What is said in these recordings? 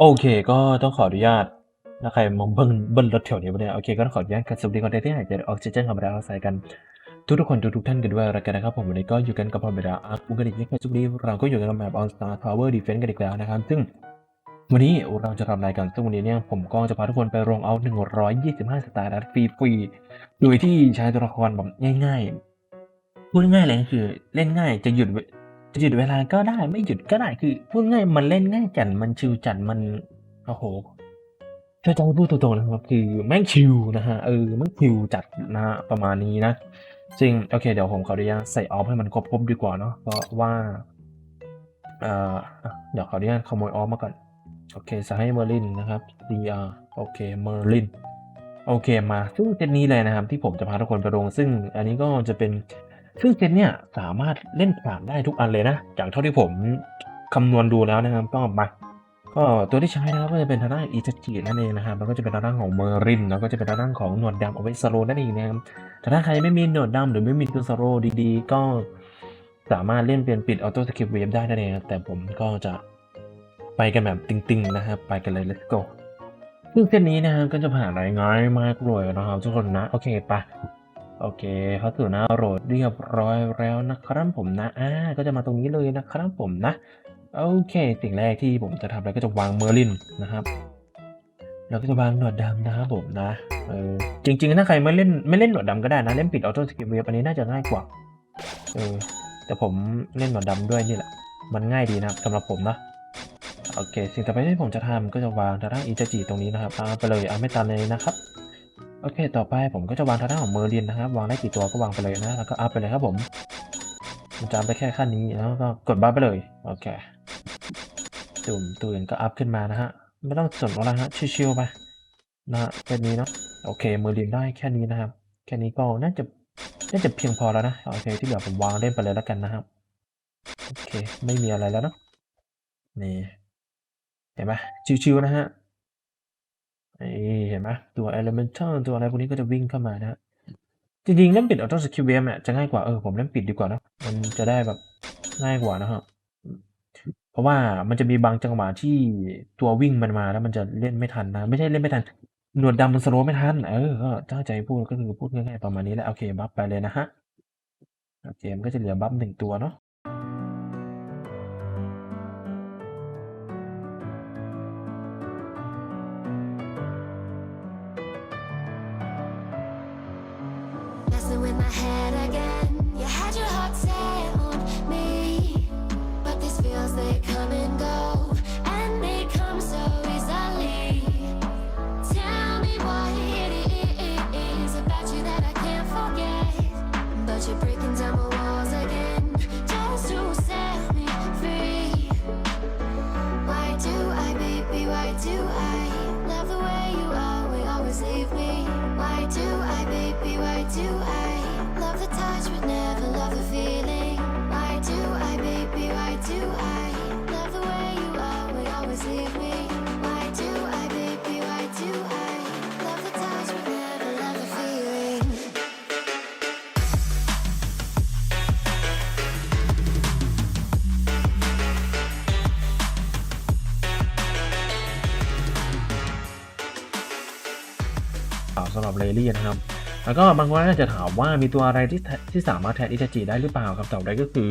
โอเค ก็ต้องขออนุญาตถ้าใครมองเบิ้ลเบิ้ลรถแถวนี้มาเนี่ยโอเคก็ต้องขออนุญาตกันสวัสดีคนเทนต์ที่หายใจออกซิเจนธรรมดาใส่กัน ทุกทุกคนทุกทุกท่านกันด้วยแล้วกันนะครับผมวันนี้ก็อยู่กันกับพอมเบดาอาร์คุกันอีกเช่นเคยทุกทีเราก็อยู่กันกับแมปออนสตาร์ทาวเวอร์ดีเฟนต์กันอีกแล้วนะครับซึ่งวันนี้เราจะทำอะไรกันซึ่งวันนี้เนี่ยผมก็จะพาทุกคนไปลงเอา 125 สตาร์ดัตฟรีฟรีโดยที่ใช้ตัวละครแบบง่ายๆพูดง่ายๆเลยก็คือเล่นง่ายจะหยุด หยุดเวลาก็ได้ไม่หยุดก็ได้คือพูดง่ายมันเล่นง่ายจัดมันชิลจัดมันโอ้โหถ้าจะพูดตรงๆนะครับ คือแม่งชิลนะฮะเออแม่งชิลจัดนะฮะประมาณนี้นะจริงโอเคเดี๋ยวผมขออนุญาตใส่ออฟให้มันครบๆดีกว่าเนาะเพราะว่าเอ่อเดี๋ยวขออนุญาตขโมยออฟมาก่อนโอเคใส่ให้เมอร์ลินนะครับ dr โอเคเมอร์ลินโอเคมาซึ่งเซตนี้เลยนะครับ ที่ผมจะพาทุกคนไปลงซึ่งอันนี้ก็จะเป็น ซึ่งเซตเนี่ยสามารถเล่นผ่านได้ทุกอันเลยนะ จากเท่าที่ผมคำนวณดูแล้วนะครับก็มาก็ตัวที่ใช้นะครับก็จะเป็นทางด้านอิตาจินั่นเองนะครับแล้วก็จะเป็นทางด้านของเมอร์รินแล้วก็จะเป็นทางด้านของหนวดดำเอาไว้สโลนั่นเองนะครับแต่ถ้าใครไม่มีหนวดดำหรือไม่มีตัวสโลดีๆ ก็สามารถเล่นเป็นปิดออโต้สกิปเวฟได้นั่นเองแต่ผมก็จะไปกันแบบติงๆนะครับไปกันเลย let's go ซึ่งเส้นนี้นะครับก็จะผ่านอะไรง่ายมากเลยนะครับทุกคนนะโอเคไปะ โอเคเขาสู่หน้าโหลดเรียบร้อยแล้วนะครับผมนะอ่าก็จะมาตรงนี้เลยนะครับผมนะ โอเค สิ่งแรกที่ผมจะทำอะไรก็จะวางเมอร์ลินนะครับแล้วก็จะวางหนวดดำนะครับผมนะเออจริง ๆ ถ้าใครไม่เล่นไม่เล่นหนวดดำก็ได้นะ เล่นปิดออโต้สกิปเวฟอันนี้น่าจะง่ายกว่าเออแต่ผมเล่นหนวดดำด้วยนี่แหละ มันง่ายดีนะสำหรับผมนะโอเค สิ่งต่อไปที่ผมจะทำก็จะวางทางด้านอิจจิตรงนี้นะครับเอาไปเลยเอาไม่ตันเลยนะครับ โอเค ต่อไปผมก็จะวางทางด้านของเมอร์ลินนะครับ วางได้กี่ตัวก็วางไปเลยนะ แล้วก็อัพไปเลยครับผมมันจะอัพไปแค่ขั้นนี้แล้วก็กดบัฟไปเลย โอเคตุ่มตัวอื่นก็อัพขึ้นมานะฮะ ไม่ต้องสนอะไรฮะ ชิวๆไปนะฮะแค่นี้เนาะ โอเค เมอร์ลินได้แค่นี้นะครับ แค่นี้ก็น่าจะน่าจะเพียงพอแล้วนะ โอเค ที่เหลือผมวางเล่นไปเลยแล้วกันนะครับ โอเค ไม่มีอะไรแล้วเนาะ นี่ เห็นไหมชิวๆนะฮะ นี่เห็นไหมตัว elemental ตัวอะไรพวกนี้ก็จะวิ่งเข้ามานะจริงๆเล่นปิด auto skill wave เนี่ยจะง่ายกว่าเออผมเล่นปิดดีกว่านะมันจะได้แบบง่ายกว่านะครับเพราะว่ามันจะมีบางจังหวะที่ตัววิ่งมันมาแล้วมันจะเล่นไม่ทันนะ ไม่ใช่เล่นไม่ทันหนวดดำมันสโลว์ไม่ทันเออก็ตั้งใจพูดก็คือพูดง่ายๆประมาณนี้แหละโอเคบัฟไปเลยนะฮะเคมันก็จะเหลือบัฟหนึ่งตัวเนาะ Messing with my head again. You had your heart set on me, but these feels they come and go, and they come so easily. Tell me what it is about you that I can't forget, but you're breaking down my walls again just to set me free. Why do I, baby? Why do I love the way you always, always leave me? Why do I, baby? Why do I สำหรับเลลี่นะครับ แล้วก็บางคนน่าจจะถามว่ามีตัวอะไรที่ที่สามารถแทนอิตาจิได้หรือเปล่าครับตอบได้ก็คือ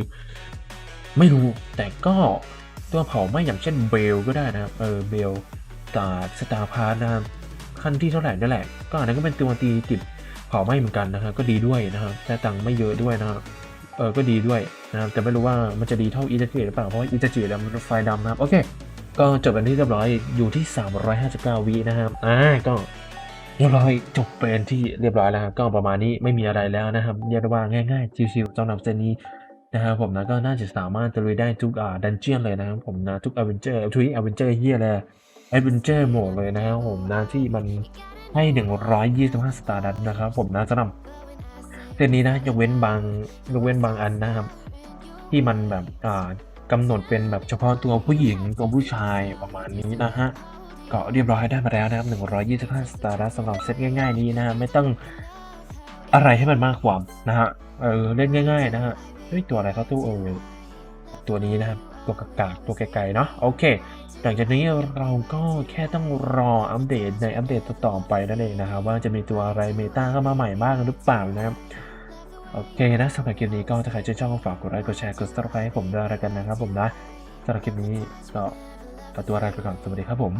ไม่รู้แต่ก็ตัวเผาไหม่อย่างเช่นเบลก็ได้นะครับเออเบลกาดสตาร์พาร์นะครับขั้นที่เท่าไหร่นั่นแหละ ก็อันนั้นก็เป็นตัวตีติดเผาไหม้เหมือนกันนะครับก็ดีด้วยนะครับแต่ตังค์ไม่เยอะด้วยนะครับเออก็ดีด้วยนะครับแต่ไม่รู้ว่ามันจะดีเท่าอิตาจิหรือเปล่าเพราะอิตาจิแล้วมันไฟดำนะครับโอเค ก็จบกันที่เรียบร้อยอยู่ที่ 359วินะครับอ่าก็ เรียบร้อยจบเป็นที่เรียบร้อยแล้วครับก็ประมาณนี้ไม่มีอะไรแล้วนะครับเรียกได้ว่าง่ายๆชิวๆสำหรับเซตนี้นะครับผมนะก็น่าจะสามารถจะลุยได้ทุกอ่าดันเจียนเลยนะครับผมนะทุกอเวนเจอร์ทุกอเวนเจอร์เฮียเลยอเวนเจอร์โหมดเลยนะครับผมนะที่มันให้ 125 สตาร์ดัตนะครับผมนะสำหรับเซตนี้นะยกเว้นบางยกเว้นบางอันนะครับ ที่มันแบบอ่ากำหนดเป็นแบบเฉพาะตัวผู้หญิงตัวผู้ชายประมาณนี้นะฮะ ก็เรียบร้อยได้มาแล้วนะครับ125 สตาร์สำหรับเซตง่าย ๆ นี้นะฮะไม่ต้องอะไรให้มันมากกว่านะฮะเออเล่นง่าย ๆ นะฮะเฮ้ยตัวอะไรเขาตู้เออตัวนี้นะครับตัวกากๆตัวไกลๆเนาะโอเค หลังจากนี้เราก็แค่ต้องรออัปเดตในอัปเดตต่อๆไปนั่นเองนะครับว่าจะมีตัวอะไรเมตาเข้ามาใหม่บ้างหรือเปล่านะครับโอเคนะสำหรับคลิปนี้ก็ถ้าใครชื่นชอบก็ฝากกดไลค์กดแชร์กด subscribe ให้ผมด้วยแล้วกันนะครับผมนะสำหรับคลิปนี้ก็ ตัวลาไปก่อนสวัสดีครับผม